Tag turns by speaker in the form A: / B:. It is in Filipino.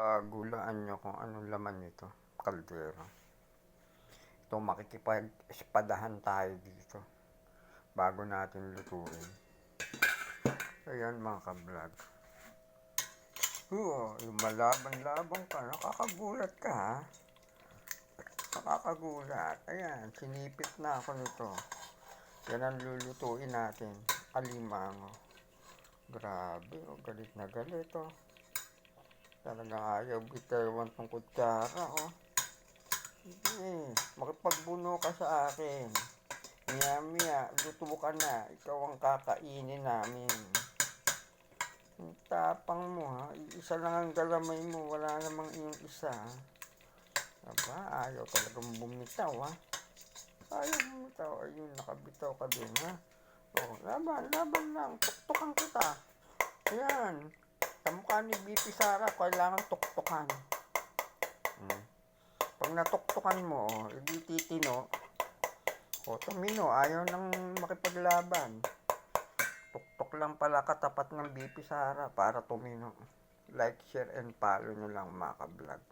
A: Pagulaan nyo kung anong laman nito. Kaldero. Ito makikipag-espadahan tayo dito. Bago natin lutuin. Ayan mga ka-vlog. Oo, yung malaban-labang ka. Nakakagulat ka ha. Nakakagulat. Ayan, sinipit na ako nito. Yan ang lulutuin natin. Alimango. Grabe, oh, galit na galit oh. Talagang ayaw bitawan tong kutsara oh. Sige, makipagbuno ka sa akin. Miya miya, luto ka na. Ikaw ang kakainin namin. Ang tapang mo ha. Isa lang ang galamay mo. Wala namang iyong isa. Aba, ayaw talagang bumitaw ha. Ayaw bumitaw. Ayun, nakabitaw ka din ha. Oh, laban, laban lang. Tuktukan kita. Ayan. Kamukha ni BP Sara, kailangan tuktukan. Hmm. Pag natuktukan mo, edi titino. O, tumino, ayaw nang makipaglaban. Tuktok lang pala katapat ng BP Sara para tumino. Like, share, and follow nyo lang mga ka-vlog.